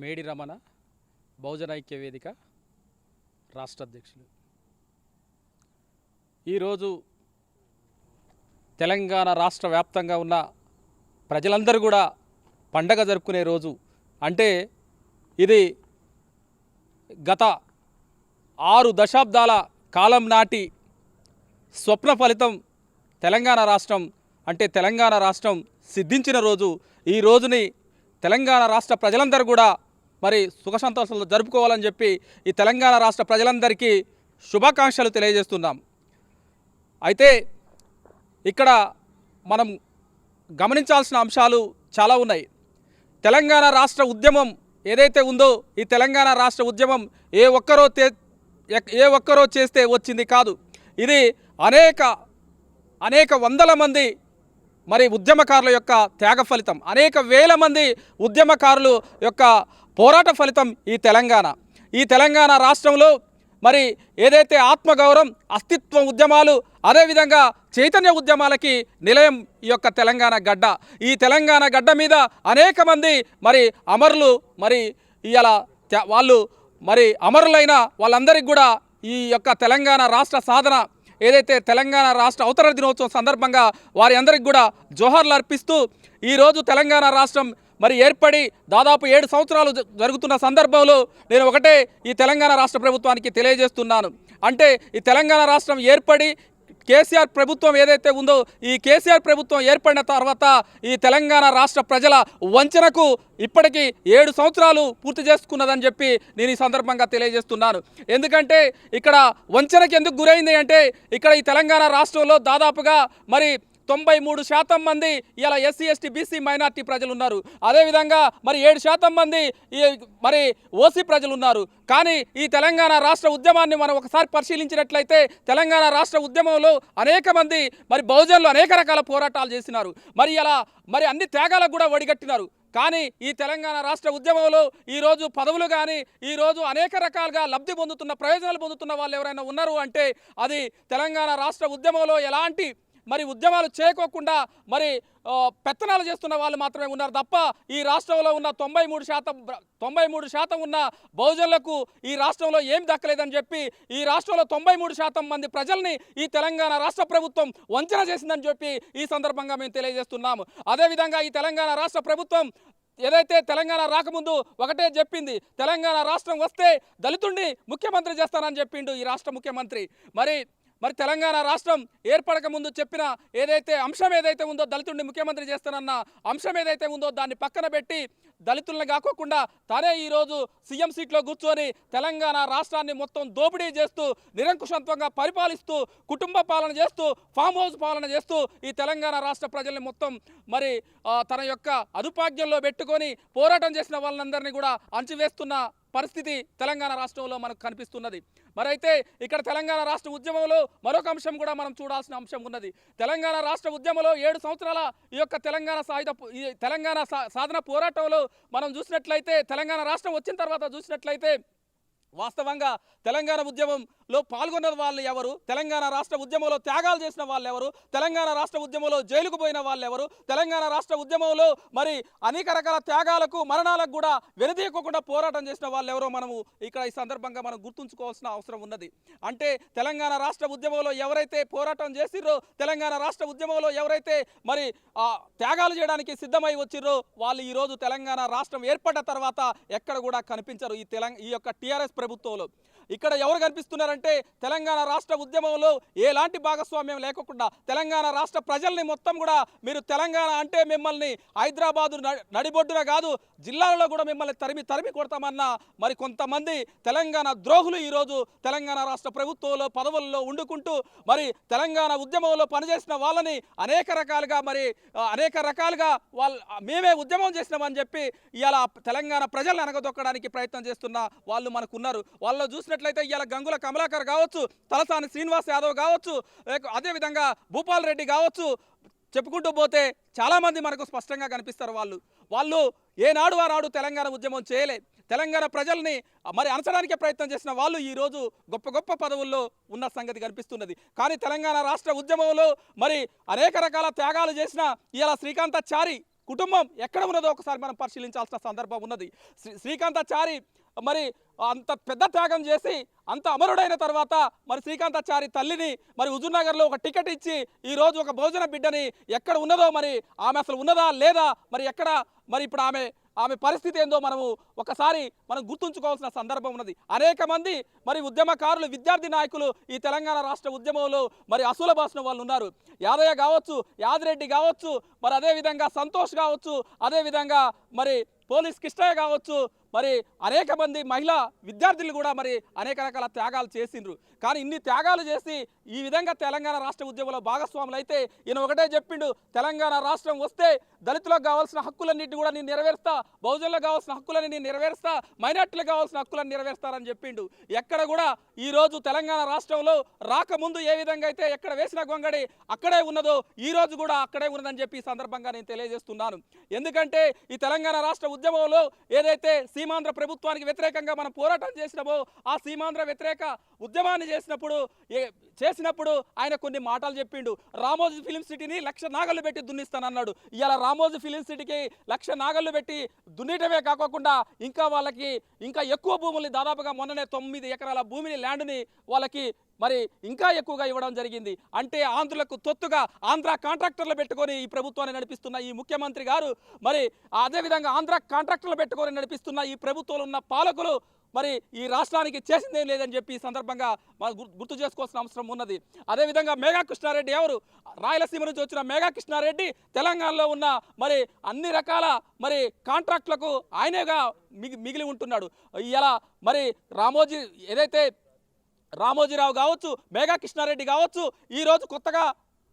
మేడి రమణ బహుజనైక్య వేదిక రాష్ట్ర అధ్యక్షులు. ఈరోజు తెలంగాణ రాష్ట్ర వ్యాప్తంగా ఉన్న ప్రజలందరూ కూడా పండగ జరుపుకునే రోజు. అంటే ఇది గత ఆరు దశాబ్దాల కాలం నాటి స్వప్న ఫలితం తెలంగాణ రాష్ట్రం అంటే తెలంగాణ రాష్ట్రం సిద్ధించిన రోజు. ఈ రోజుని తెలంగాణ రాష్ట్ర ప్రజలందరూ కూడా మరి సుఖ సంతోషాలు జరుపుకోవాలని చెప్పి ఈ తెలంగాణ రాష్ట్ర ప్రజలందరికీ శుభాకాంక్షలు తెలియజేస్తున్నాం. అయితే ఇక్కడ మనం గమనించాల్సిన అంశాలు చాలా ఉన్నాయి. తెలంగాణ రాష్ట్ర ఉద్యమం ఏదైతే ఉందో ఈ తెలంగాణ రాష్ట్ర ఉద్యమం ఏ ఒక్కరో ఏ ఒక్కరో చేస్తే వచ్చింది కాదు. ఇది అనేక అనేక వందల మంది మరి ఉద్యమకారుల యొక్క త్యాగ ఫలితం. అనేక వేల మంది ఉద్యమకారులు యొక్క పోరాట ఫలితం ఈ తెలంగాణ. ఈ తెలంగాణ రాష్ట్రంలో మరి ఏదైతే ఆత్మగౌరవం అస్తిత్వ ఉద్యమాలు అదేవిధంగా చైతన్య ఉద్యమాలకి నిలయం ఈ యొక్క తెలంగాణ గడ్డ. ఈ తెలంగాణ గడ్డ మీద అనేక మంది మరి అమరులు మరి ఇలా త్యా- వాళ్ళు మరి అమరులైన వాళ్ళందరికీ కూడా ఈ యొక్క తెలంగాణ రాష్ట్ర సాధన ఏదైతే తెలంగాణ రాష్ట్ర అవతరణ దినోత్సవం సందర్భంగా వారి అందరికి కూడా జోహార్లు అర్పిస్తూ ఈరోజు తెలంగాణ రాష్ట్రం మరి ఏర్పడి దాదాపు ఏడు సంవత్సరాలు జరుగుతున్న సందర్భంలో నేను ఒకటే ఈ తెలంగాణ రాష్ట్ర ప్రభుత్వానికి తెలియజేస్తున్నాను. అంటే ఈ తెలంగాణ రాష్ట్రం ఏర్పడి కేసీఆర్ ప్రభుత్వం ఏదైతే ఉందో ఈ కేసీఆర్ ప్రభుత్వం ఏర్పడిన తర్వాత ఈ తెలంగాణ రాష్ట్ర ప్రజల వంచనకు ఇప్పటికీ ఏడు సంవత్సరాలు పూర్తి చేసుకున్నదని చెప్పి నేను ఈ సందర్భంగా తెలియజేస్తున్నాను. ఎందుకంటే ఇక్కడ వంచనకి ఎందుకు గురైంది అంటే ఇక్కడ ఈ తెలంగాణ రాష్ట్రంలో దాదాపుగా మరి తొంభై మూడు శాతం మంది ఇలా ఎస్సీ ఎస్టీ బీసీ మైనార్టీ ప్రజలు ఉన్నారు అదేవిధంగా మరి ఏడు శాతం మంది ఈ మరి ఓసీ ప్రజలు ఉన్నారు కానీ ఈ తెలంగాణ రాష్ట్ర ఉద్యమాన్ని మనం ఒకసారి పరిశీలించినట్లయితే తెలంగాణ రాష్ట్ర ఉద్యమంలో అనేక మంది మరి బహుజనులు అనేక రకాల పోరాటాలు చేసినారు. మరి ఇలా మరి అన్ని త్యాగాలకు కూడా ఒడిగట్టినారు. కానీ ఈ తెలంగాణ రాష్ట్ర ఉద్యమంలో ఈరోజు పదవులు కానీ ఈరోజు అనేక రకాలుగా లబ్ధి పొందుతున్న ప్రయోజనాలు పొందుతున్న వాళ్ళు ఎవరైనా ఉన్నారు అంటే అది తెలంగాణ రాష్ట్ర ఉద్యమంలో ఎలాంటి మరి ఉద్యమాలు చేయకోకుండా మరి పెత్తనాలు చేస్తున్న వాళ్ళు మాత్రమే ఉన్నారు తప్ప ఈ రాష్ట్రంలో ఉన్న తొంభై మూడు శాతం తొంభై మూడు శాతం ఉన్న బహుజనులకు ఈ రాష్ట్రంలో ఏం దక్కలేదని చెప్పి ఈ రాష్ట్రంలో తొంభై మూడు శాతం మంది ప్రజల్ని ఈ తెలంగాణ రాష్ట్ర ప్రభుత్వం వంచన చేసిందని చెప్పి ఈ సందర్భంగా మేము తెలియజేస్తున్నాము అదేవిధంగా ఈ తెలంగాణ రాష్ట్ర ప్రభుత్వం ఏదైతే తెలంగాణ రాకముందు ఒకటే చెప్పింది తెలంగాణ రాష్ట్రం వస్తే దళితుడిని ముఖ్యమంత్రి చేస్తానని చెప్పిండు ఈ రాష్ట్ర ముఖ్యమంత్రి. మరి మరి తెలంగాణ రాష్ట్రం ఏర్పడక ముందు చెప్పిన ఏదైతే అంశం ఏదైతే ఉందో దళితుడిని ముఖ్యమంత్రి చేస్తానన్న అంశం ఏదైతే ఉందో దాన్ని పక్కన పెట్టి దళితులను కాకోకుండా తానే ఈరోజు సీఎం సీట్లో కూర్చొని తెలంగాణ రాష్ట్రాన్ని మొత్తం దోపిడీ చేస్తూ నిరంకుశత్వంగా పరిపాలిస్తూ కుటుంబ పాలన చేస్తూ ఫామ్ హౌస్ పాలన చేస్తూ ఈ తెలంగాణ రాష్ట్ర ప్రజల్ని మొత్తం మరి తన యొక్క అదుపాగ్యంలో పెట్టుకొని పోరాటం చేసిన వాళ్ళందరినీ కూడా అంచివేస్తున్న పరిస్థితి తెలంగాణ రాష్ట్రంలో మనకు కనిపిస్తున్నది. మరైతే ఇక్కడ తెలంగాణ రాష్ట్ర ఉద్యమంలో మరొక అంశం కూడా మనం చూడాల్సిన అంశం ఉన్నది. తెలంగాణ రాష్ట్ర ఉద్యమంలో ఏడు సంవత్సరాల ఈ యొక్క తెలంగాణ సాయుధ ఈ తెలంగాణ సాధన పోరాటంలో మనం చూసినట్లయితే తెలంగాణ రాష్ట్రం వచ్చిన తర్వాత చూసినట్లయితే వాస్తవంగా తెలంగాణ ఉద్యమంలో పాల్గొన్న వాళ్ళు ఎవరు? తెలంగాణ రాష్ట్ర ఉద్యమంలో త్యాగాలు చేసిన వాళ్ళు ఎవరు? తెలంగాణ రాష్ట్ర ఉద్యమంలో జైలుకు పోయిన వాళ్ళు ఎవరు? తెలంగాణ రాష్ట్ర ఉద్యమంలో మరి అనేక రకాల త్యాగాలకు మరణాలకు కూడా వెనుదీయకోకుండా పోరాటం చేసిన వాళ్ళు ఎవరో మనము ఇక్కడ ఈ సందర్భంగా మనం గుర్తుంచుకోవాల్సిన అవసరం ఉన్నది. అంటే తెలంగాణ రాష్ట్ర ఉద్యమంలో ఎవరైతే పోరాటం చేసిర్రో తెలంగాణ రాష్ట్ర ఉద్యమంలో ఎవరైతే మరి ఆ, త్యాగాలు చేయడానికి సిద్ధమై వచ్చిర్రో వాళ్ళు ఈరోజు తెలంగాణ రాష్ట్రం ఏర్పడ్డ తర్వాత ఎక్కడ కూడా కనిపించరు. ఈ తెలంగాణ ఈ యొక్క టీఆర్ఎస్ ప్రభుత్వంలో ఇక్కడ ఎవరు కనిపిస్తున్నారంటే తెలంగాణ రాష్ట్ర ఉద్యమంలో ఎలాంటి భాగస్వామ్యం లేకుండా తెలంగాణ రాష్ట్ర ప్రజల్ని మొత్తం కూడా మీరు తెలంగాణ అంటే మిమ్మల్ని హైదరాబాదు న- నడిబొడ్డున కాదు జిల్లాలలో కూడా మిమ్మల్ని తరిమి తరిమి కొడతామన్న మరి కొంతమంది తెలంగాణ ద్రోహులు ఈరోజు తెలంగాణ రాష్ట్ర ప్రభుత్వంలో పదవుల్లో ఉండుకుంటూ మరి తెలంగాణ ఉద్యమంలో పనిచేసిన వాళ్ళని అనేక రకాలుగా మరి అనేక రకాలుగా వాళ్ళ మేమే ఉద్యమం చేసినామని చెప్పి ఇలా తెలంగాణ ప్రజల్ని అనగదొక్కడానికి ప్రయత్నం చేస్తున్న వాళ్ళు మనకు ఉన్నారు వాళ్ళు చూసినట్లయితే ఇవాళ గంగుల కమలాకర్ కావచ్చు తలసాని శ్రీనివాస్ యాదవ్ కావచ్చు అదేవిధంగా భూపాల్ రెడ్డి కావచ్చు చెప్పుకుంటూ పోతే చాలామంది మనకు స్పష్టంగా కనిపిస్తారు వాళ్ళు. వాళ్ళు ఏనాడు వారాడు తెలంగాణ ఉద్యమం చేయలే. తెలంగాణ ప్రజల్ని మరి అనచడానికే ప్రయత్నం చేసిన వాళ్ళు ఈరోజు గొప్ప గొప్ప పదవుల్లో ఉన్న సంగతి కనిపిస్తున్నది. కానీ తెలంగాణ రాష్ట్ర ఉద్యమంలో మరి అనేక రకాల త్యాగాలు చేసిన ఇలా శ్రీకాంతాచారి కుటుంబం ఎక్కడ ఉన్నదో ఒకసారి మనం పరిశీలించాల్సిన సందర్భం ఉన్నది. శ్రీ శ్రీకాంతాచారి మరి అంత పెద్ద త్యాగం చేసి అంత అమరుడైన తర్వాత మరి శ్రీకాంతాచారి తల్లిని మరి హుజూర్నగర్లో ఒక టికెట్ ఇచ్చి ఈ రోజు ఒక భోజన బిడ్డని ఎక్కడ ఉన్నదో మరి ఆమె అసలు ఉన్నదా లేదా మరి ఎక్కడ మరి ఇప్పుడు ఆమె ఆమె పరిస్థితి ఏందో మనము ఒకసారి మనం గుర్తుంచుకోవాల్సిన సందర్భం ఉన్నది. అనేక మంది మరి ఉద్యమకారులు విద్యార్థి నాయకులు ఈ తెలంగాణ రాష్ట్ర ఉద్యమంలో మరి అసూల బాసిన వాళ్ళు ఉన్నారు. యాదయ్య కావచ్చు యాదిరెడ్డి కావచ్చు మరి అదేవిధంగా సంతోష్ కావచ్చు అదేవిధంగా మరి పోలీస్ కృష్ణయ్య కావచ్చు మరి అనేక మంది మహిళా విద్యార్థులు కూడా మరి అనేక రకాల త్యాగాలు చేసిండ్రు. కానీ ఇన్ని త్యాగాలు చేసి ఈ విధంగా తెలంగాణ రాష్ట్ర ఉద్యమంలో భాగస్వాములు అయితే ఈయన ఒకటే చెప్పిండు తెలంగాణ రాష్ట్రం వస్తే దళితులకు కావాల్సిన హక్కులన్నింటినీ కూడా నేను నెరవేరుస్తా బహుజనులకు కావాల్సిన హక్కులని నేను నెరవేరుస్తా మైనార్టీలకు కావాల్సిన హక్కులను నెరవేరుస్తారని చెప్పిండు. ఎక్కడ కూడా ఈ రోజు తెలంగాణ రాష్ట్రంలో రాకముందు ఏ విధంగా అయితే ఎక్కడ వేసిన గొంగడి అక్కడే ఉన్నదో ఈ రోజు కూడా అక్కడే ఉన్నదని చెప్పి ఈ సందర్భంగా నేను తెలియజేస్తున్నాను. ఎందుకంటే ఈ తెలంగాణ రాష్ట్ర ఉద్యమంలో ఏదైతే సీమాంధ్ర ప్రభుత్వానికి వ్యతిరేకంగా మనం పోరాటం చేసినామో ఆ సీమాంధ్ర వ్యతిరేక ఉద్యమాన్ని చేసినప్పుడు చేసినప్పుడు ఆయన కొన్ని మాటలు చెప్పిండు. రామోజీ ఫిలిం సిటీని లక్ష నాగళ్ళు పెట్టి దున్నిస్తానన్నాడు. ఇలా రామోజీ ఫిలిం సిటీకి లక్ష నాగళ్ళు పెట్టి దున్నిటమే కాకోకుండా ఇంకా వాళ్ళకి ఇంకా ఎక్కువ భూముల్ని దాదాపుగా మొన్ననే తొమ్మిది ఎకరాల భూమిని ల్యాండ్ని వాళ్ళకి మరి ఇంకా ఎక్కువగా ఇవ్వడం జరిగింది. అంటే ఆంధ్రులకు తొత్తుగా ఆంధ్ర కాంట్రాక్టర్లు పెట్టుకొని ఈ ప్రభుత్వాన్ని నడిపిస్తున్న ఈ ముఖ్యమంత్రి గారు మరి అదేవిధంగా ఆంధ్ర కాంట్రాక్టర్లు పెట్టుకొని నడిపిస్తున్న ఈ ప్రభుత్వంలో ఉన్న పాలకులు మరి ఈ రాష్ట్రానికి చేసిందేం లేదని చెప్పి ఈ సందర్భంగా గుర్తు చేసుకోవాల్సిన అవసరం ఉన్నది. అదేవిధంగా మేఘా కృష్ణారెడ్డి ఎవరు? రాయలసీమ నుంచి వచ్చిన మేఘా కృష్ణారెడ్డి తెలంగాణలో ఉన్న మరి అన్ని రకాల మరి కాంట్రాక్టులకు ఆయనేగా మిగి మిగిలి ఉంటున్నాడు. ఇలా మరి రామోజీ ఏదైతే రామోజీరావు కావచ్చు మేఘా కృష్ణారెడ్డి కావచ్చు ఈరోజు కొత్తగా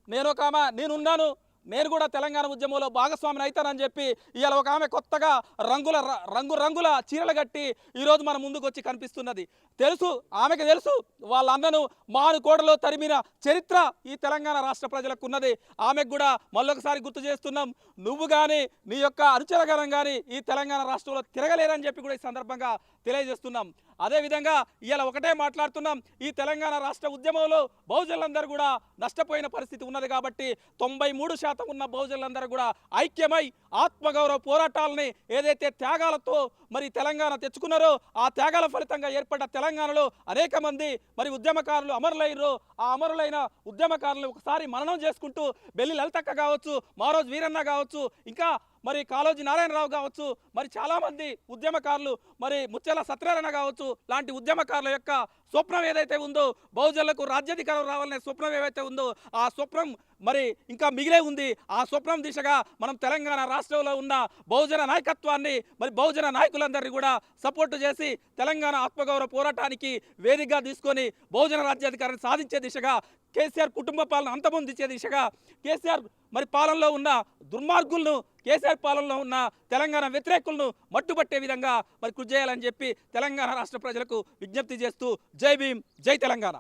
నేను ఒక ఆమె నేనున్నాను నేను కూడా తెలంగాణ ఉద్యమంలో భాగస్వామిని అవుతానని చెప్పి ఇవాళ ఒక ఆమె కొత్తగా రంగుల ర- రంగు రంగుల చీరలు కట్టి ఈరోజు మన ముందుకు వచ్చి కనిపిస్తున్నది. తెలుసు ఆమెకు తెలుసు వాళ్ళ అన్నను మాను కోడలో తరిమిన చరిత్ర ఈ తెలంగాణ రాష్ట్ర ప్రజలకు ఉన్నది ఆమెకు కూడా మళ్ళొకసారి గుర్తు చేస్తున్నాం నువ్వు కానీ నీ యొక్క అనుచరగణం కానీ ఈ తెలంగాణ రాష్ట్రంలో తిరగలేరని చెప్పి కూడా ఈ సందర్భంగా తెలియజేస్తున్నాం. అదేవిధంగా ఇవాళ ఒకటే మాట్లాడుతున్నాం ఈ తెలంగాణ రాష్ట్ర ఉద్యమంలో బహుజనులందరూ కూడా నష్టపోయిన పరిస్థితి ఉన్నది కాబట్టి తొంభై మూడు శాతం ఉన్న బహుజనులందరూ కూడా ఐక్యమై ఆత్మగౌరవ పోరాటాలని ఏదైతే త్యాగాలతో మరి తెలంగాణ తెచ్చుకున్నారో ఆ త్యాగాల ఫలితంగా ఏర్పడ్డ తెలంగాణలో అనేక మంది మరి ఉద్యమకారులు అమరులయ్యారు ఆ అమరులైన ఉద్యమకారులు ఒకసారి మననం చేసుకుంటూ బెల్లి లలితక్క కావచ్చు మారోజు వీరన్న కావచ్చు ఇంకా మరి కాళోజీ నారాయణరావు కావచ్చు మరి చాలామంది ఉద్యమకారులు మరి ముత్యాల సత్యనారాయణ కావచ్చు లాంటి ఉద్యమకారుల యొక్క స్వప్నం ఏదైతే ఉందో బహుజనులకు రాజ్యాధికారం రావాలనే స్వప్నం ఏవైతే ఉందో ఆ స్వప్నం మరి ఇంకా మిగిలే ఉంది. ఆ స్వప్నం దిశగా మనం తెలంగాణ రాష్ట్రంలో ఉన్న బహుజన నాయకత్వాన్ని మరి బహుజన నాయకులందరినీ కూడా సపోర్టు చేసి తెలంగాణ ఆత్మగౌరవ పోరాటానికి వేదికగా తీసుకొని బహుజన రాజ్యాధికారాన్ని సాధించే దిశగా కేసీఆర్ కుటుంబ పాలన అంతమొందించే దిశగా కేసీఆర్ మరి పాలనలో ఉన్న దుర్మార్గులను కేసీఆర్ పాలనలో ఉన్న తెలంగాణ వ్యతిరేకులను మట్టుబట్టే విధంగా మరి కృషి చేయాలని చెప్పి తెలంగాణ రాష్ట్ర ప్రజలకు విజ్ఞప్తి చేస్తూ జై భీమ్ జై తెలంగాణ.